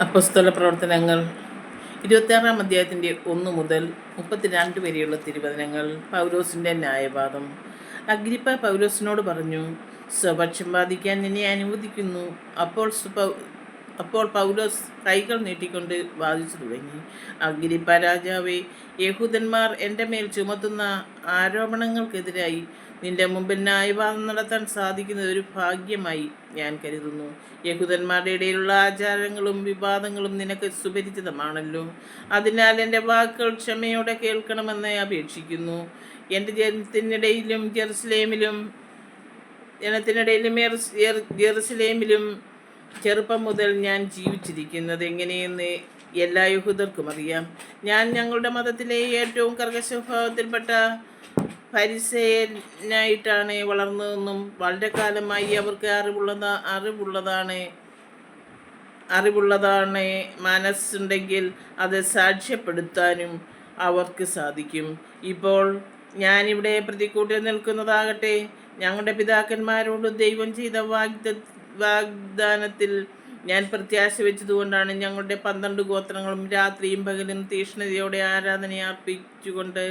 അപ്പസ്തല പ്രവർത്തനങ്ങൾ. ഇരുപത്തിയാറാം അധ്യായത്തിന്റെ ഒന്ന് മുതൽ മുപ്പത്തിരണ്ട് വരെയുള്ള തിരുവചനങ്ങൾ. പൗലോസിന്റെ ന്യായവാദം. അഗ്രിപ്പ പൗലോസിനോട് പറഞ്ഞു സ്വപക്ഷം ബാധിക്കാൻ എന്നെ അനുവദിക്കുന്നു. അപ്പോൾ അപ്പോൾ പൗലോസ് കൈകൾ നീട്ടിക്കൊണ്ട് വാദിച്ചു തുടങ്ങി. അഗ്രിപ്പ രാജാവേ യഹൂദന്മാർ എന്റെ മേൽ ചുമത്തുന്ന ആരോപണങ്ങൾക്കെതിരായി നിന്റെ മുമ്പിൽ ന്യായവാദം നടത്താൻ സാധിക്കുന്ന ഒരു ഭാഗ്യമായി ഞാൻ കരുതുന്നു. യഹൂദന്മാരുടെ ഇടയിലുള്ള ആചാരങ്ങളും വിവാദങ്ങളും നിനക്ക് സുപരിചിതമാണല്ലോ. അതിനാൽ എന്റെ വാക്കുകൾ ക്ഷമയോടെ കേൾക്കണമെന്ന് അപേക്ഷിക്കുന്നു. എന്റെ ജനത്തിനിടയിലും ജെറുസലേമിലും ജനത്തിനിടയിലും ജെറുസലേമിലും ചെറുപ്പം മുതൽ ഞാൻ ജീവിച്ചിരിക്കുന്നത് എങ്ങനെയെന്ന് എല്ലാ യഹൂദർക്കും അറിയാം. ഞാൻ ഞങ്ങളുടെ മതത്തിലെ ഏറ്റവും കർക്കശ സ്വഭാവത്തിൽപ്പെട്ട പരിസയനായിട്ടാണ് വളർന്നതെന്നും വളരെ കാലമായി അവർക്ക് അറിവുള്ളതാ അറിവുള്ളതാണ് അറിവുള്ളതാണ് മനസ്സുണ്ടെങ്കിൽ അത് സാക്ഷ്യപ്പെടുത്താനും അവർക്ക് സാധിക്കും. ഇപ്പോൾ ഞാനിവിടെ പ്രതിക്കൂട്ടിൽ നിൽക്കുന്നതാകട്ടെ ഞങ്ങളുടെ പിതാക്കന്മാരോട് ദൈവം ചെയ്ത വാഗ്ദ വാഗ്ദാനത്തിൽ ഞാൻ പ്രത്യാശ വെച്ചതുകൊണ്ടാണ് ഞങ്ങളുടെ പന്ത്രണ്ട് ഗോത്രങ്ങളും രാത്രിയും പകലും തീഷ്ണതയോടെ ആരാധന അർപ്പിച്ചുകൊണ്ട്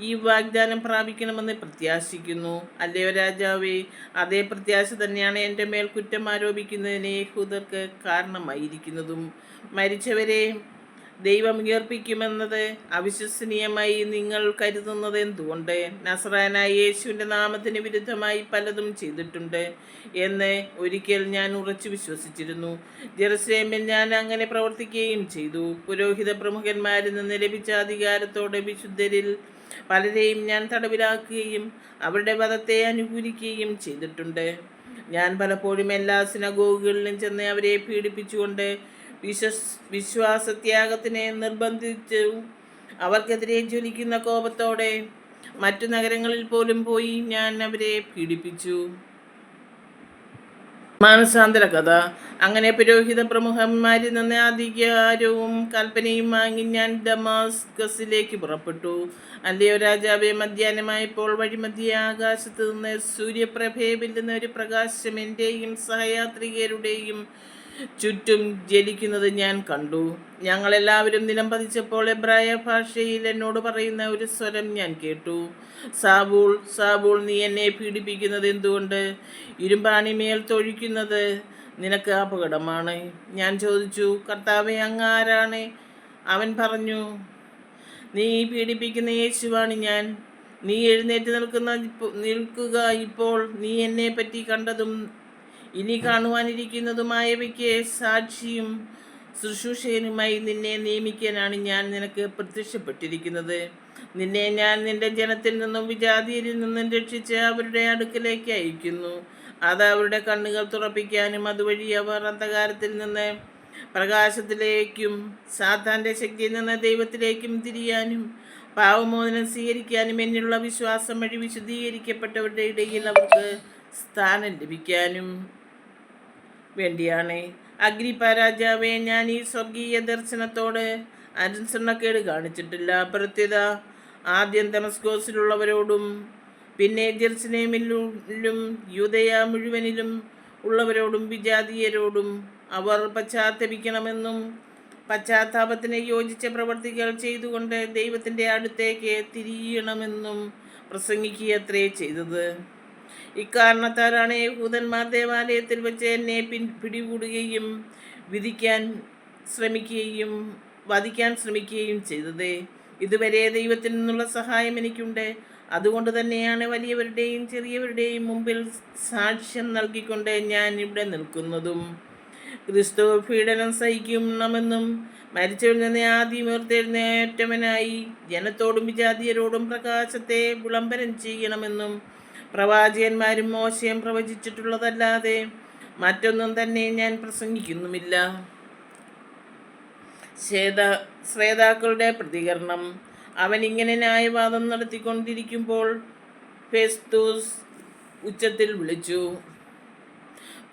ഈ വാഗ്ദാനം പ്രാപിക്കണമെന്ന് പ്രത്യാശിക്കുന്നു. അല്ലയോ രാജാവേ അതേ പ്രത്യാശ തന്നെയാണ് എന്റെ മേൽ കുറ്റം ആരോപിക്കുന്നതിന് യഹൂദർക്ക് കാരണമായിരിക്കുന്നതും. മരിച്ചവരെ ദൈവം ഉയർപ്പിക്കുമെന്നത് അവിശ്വസനീയമായി നിങ്ങൾ കരുതുന്നത് എന്തുകൊണ്ട്? നസറാനായ യേശുവിന്റെ നാമത്തിന് വിരുദ്ധമായി പലതും ചെയ്തിട്ടുണ്ട് എന്ന് ഒരിക്കൽ ഞാൻ ഉറച്ചു വിശ്വസിച്ചിരുന്നു. ജെറുസലേമിൽ ഞാൻ അങ്ങനെ പ്രവർത്തിക്കുകയും ചെയ്തു. പുരോഹിത പ്രമുഖന്മാരിൽ നിന്ന് ലഭിച്ച അധികാരത്തോടെ വിശുദ്ധരിൽ പലരെയും ഞാൻ തടവിലാക്കുകയും അവരുടെ വധത്തെ അനുകൂലിക്കുകയും ചെയ്തിട്ടുണ്ട്. ഞാൻ പലപ്പോഴും എല്ലാ സിനഗോഗുകളിലും ചെന്ന് അവരെ പീഡിപ്പിച്ചുകൊണ്ട് വിശ്വസ് വിശ്വാസത്യാഗത്തിനെ നിർബന്ധിച്ചു അവർക്കെതിരെ ജ്വലിക്കുന്ന കോപത്തോടെ മറ്റു നഗരങ്ങളിൽ പോലും പോയി ഞാൻ അവരെ പീഡിപ്പിച്ചു. മാനസാന്തര കഥ. അങ്ങനെ പുരോഹിത പ്രമുഖന്മാരിൽ നിന്ന് അധികാരവും കൽപ്പനയും വാങ്ങി ഞാൻ ഡമാസ്കസിലേക്ക് പുറപ്പെട്ടു. അല്ലയോ രാജാവെ മധ്യാഹ്നമായപ്പോൾ വഴിമധ്യ ആകാശത്ത് നിന്ന് സൂര്യപ്രഭയെ വെല്ലുന്ന ഒരു പ്രകാശം എന്റെയും സഹയാത്രികരുടെയും ചുറ്റും ജലിക്കുന്നത് ഞാൻ കണ്ടു. ഞങ്ങളെല്ലാവരും നിലം പതിച്ചപ്പോൾ എബ്രായ ഭാഷയിൽ എന്നോട് പറയുന്ന ഒരു സ്വരം ഞാൻ കേട്ടു. സാബൂൾ സാബൂൾ നീ എന്നെ പീഡിപ്പിക്കുന്നത് എന്തുകൊണ്ട്? ഇരുമ്പാണി മേൽ തൊഴിക്കുന്നത് നിനക്ക് അപകടമാണ്. ഞാൻ ചോദിച്ചു കർത്താവെ അങ്ങ് ആരാണ് അവൻ പറഞ്ഞു നീ പീഡിപ്പിക്കുന്ന യേശുവാണ് ഞാൻ. നീ എഴുന്നേറ്റ് നിൽക്കുന്ന നിൽക്കുക ഇപ്പോൾ. നീ എന്നെ പറ്റി കണ്ടതും ഇനി കാണുവാനിരിക്കുന്നതുമായവയ്ക്ക് സാക്ഷിയും ശുശ്രൂഷകനുമായി നിന്നെ നിയമിക്കാനാണ് ഞാൻ നിനക്ക് പ്രത്യക്ഷപ്പെട്ടിരിക്കുന്നത്. നിന്നെ ഞാൻ നിന്റെ ജനത്തിൽ നിന്നും വിജാതിയിൽ നിന്നും രക്ഷിച്ച് അവരുടെ അടുക്കലേക്ക് അയക്കുന്നു. അത് അവരുടെ കണ്ണുകൾ തുറപ്പിക്കാനും അതുവഴി അവർ അന്ധകാരത്തിൽ നിന്ന് പ്രകാശത്തിലേക്കും സാത്താന്റെ ശക്തിയിൽ നിന്ന് ദൈവത്തിലേക്കും തിരിയാനും പാവമോചനം സ്വീകരിക്കാനും എന്നുള്ള വിശ്വാസം വഴി വിശുദ്ധീകരിക്കപ്പെട്ടവരുടെ ഇടയിൽ അവർക്ക് സ്ഥാനം ലഭിക്കാനും വേണ്ടിയാണ്. അഗ്രിപ്പ രാജാവെ ഞാൻ ഈ സ്വർഗീയ ദർശനത്തോട് അനുസരണക്കേട് കാണിച്ചിട്ടില്ല. പ്രത്യേക ആദ്യം തമസ്കോസിലുള്ളവരോടും പിന്നെ ജെറുസലേമിലും യൂതയ മുഴുവനിലും ഉള്ളവരോടും വിജാതീയരോടും അവർ പശ്ചാത്തപിക്കണമെന്നും പശ്ചാത്താപത്തിന് യോജിച്ച പ്രവർത്തികൾ ചെയ്തുകൊണ്ട് ദൈവത്തിന്റെ അടുത്തേക്ക് തിരിയണമെന്നും പ്രസംഗിക്കുകയത്രേ ചെയ്തത്. ഇക്കാരണത്താലാണ് യഹൂദന്മാർ ദേവാലയത്തിൽ വെച്ച് എന്നെ പിൻ പിടികൂടുകയും വിധിക്കാൻ ശ്രമിക്കുകയും വധിക്കാൻ ശ്രമിക്കുകയും ചെയ്തത്. ഇതുവരെ ദൈവത്തിൽ നിന്നുള്ള സഹായം എനിക്കുണ്ട്. അതുകൊണ്ട് തന്നെയാണ് വലിയവരുടെയും ചെറിയവരുടെയും മുമ്പിൽ സാക്ഷ്യം നൽകിക്കൊണ്ട് ഞാൻ ഇവിടെ നിൽക്കുന്നതും. ക്രിസ്തു പീഡനം സഹിക്കണമെന്നും മരിച്ചവരിൽ നിന്ന് ആദ്യം ഉയർത്തെഴുന്നേറ്റവനായി ജനത്തോടും വിജാതീയരോടും പ്രകാശത്തെ വിളംബരം ചെയ്യണമെന്നും പ്രവാചകന്മാരും മോശയും പ്രവചിച്ചിട്ടുള്ളതല്ലാതെ മറ്റൊന്നും തന്നെ ഞാൻ പ്രസംഗിക്കുന്നുമില്ല. ശ്വേത ശ്രേതാക്കളുടെ പ്രതികരണം. അവൻ ഇങ്ങനെ ന്യായവാദം നടത്തിക്കൊണ്ടിരിക്കുമ്പോൾ ഫെസ്തൂസ് ഉച്ചത്തിൽ വിളിച്ചു.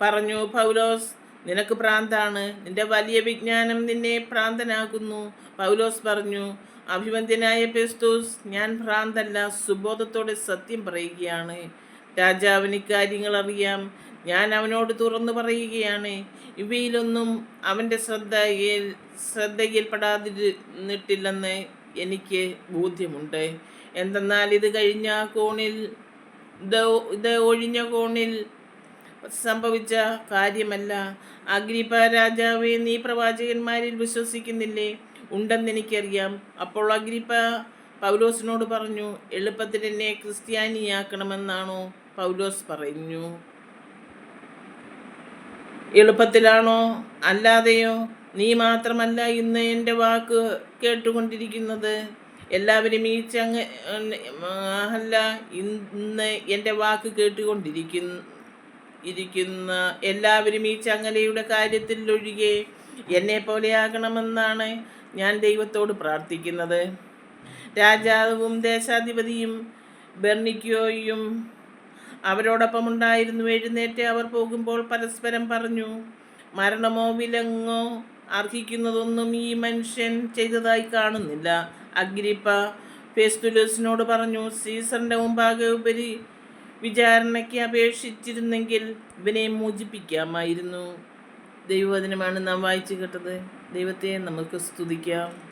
പറഞ്ഞു പൗലോസ് നിനക്ക് പ്രാന്താണ്. നിന്റെ വലിയ വിജ്ഞാനം നിന്നെ ഭ്രാന്തനാക്കുന്നു പൗലോസ് പറഞ്ഞു അഭിമന്യനായ പെസ്തൂസ് ഞാൻ ഭ്രാന്തല്ല സുബോധത്തോടെ സത്യം പറയുകയാണ്. രാജാവിന് ഇക്കാര്യങ്ങൾ അറിയാം. ഞാൻ അവനോട് തുറന്നു പറയുകയാണ്. ഇവയിലൊന്നും അവന്റെ ശ്രദ്ധയിൽ ശ്രദ്ധയിൽപ്പെടാതിരുന്നിട്ടില്ലെന്ന് എനിക്ക് ബോധ്യമുണ്ട്. എന്തെന്നാൽ ഇത് കഴിഞ്ഞ കോണിൽ ഇത് ഇത് ഒഴിഞ്ഞ കോണിൽ സംഭവിച്ച കാര്യമല്ല. അഗ്രിപ്പ രാജാവ് നീ പ്രവാചകന്മാരിൽ വിശ്വസിക്കുന്നില്ലേ? ഉണ്ടെന്ന് എനിക്കറിയാം. അപ്പോൾ അഗ്രിപ്പ പൗലോസിനോട് പറഞ്ഞു എളുപ്പത്തിൽ എന്നെ ക്രിസ്ത്യാനിയാക്കണമെന്നാണോ? പൗലോസ് പറഞ്ഞു. എളുപ്പത്തിലാണോ? അല്ലാതെയോ? നീ മാത്രമല്ല ഇന്ന് എന്റെ വാക്ക് കേട്ടുകൊണ്ടിരിക്കുന്നത്. എല്ലാവരും ഈ ചങ്ങ അല്ല ഇന്ന് എന്റെ വാക്ക് കേട്ടുകൊണ്ടിരിക്കുന്ന ഇരിക്കുന്ന എല്ലാവരും ഈ ചങ്ങലയുടെ കാര്യത്തിൽ ഒഴികെ എന്നെ പോലെയാകണമെന്നാണ് ഞാൻ ദൈവത്തോട് പ്രാർത്ഥിക്കുന്നത്. രാജാവും ദേശാധിപതിയും ബെർണിക്കോയും അവരോടൊപ്പം ഉണ്ടായിരുന്നു. എഴുന്നേറ്റ് അവർ പോകുമ്പോൾ പരസ്പരം പറഞ്ഞു മരണമോ വിലങ്ങോ അർഹിക്കുന്നതൊന്നും ഈ മനുഷ്യൻ ചെയ്തതായി കാണുന്നില്ല. അഗ്രിപ്പ ഫെസ്തുലസിനോട് പറഞ്ഞു സീസറിന്റെ മുമ്പാകെ ഉപരി വിചാരണയ്ക്ക് അപേക്ഷിച്ചിരുന്നെങ്കിൽ ഇവനെ മോചിപ്പിക്കാമായിരുന്നു. ദൈവവചനമാണ് നാം വായിച്ചു കേട്ടത്. ദൈവത്തെ നമുക്ക് സ്തുതിക്കാം.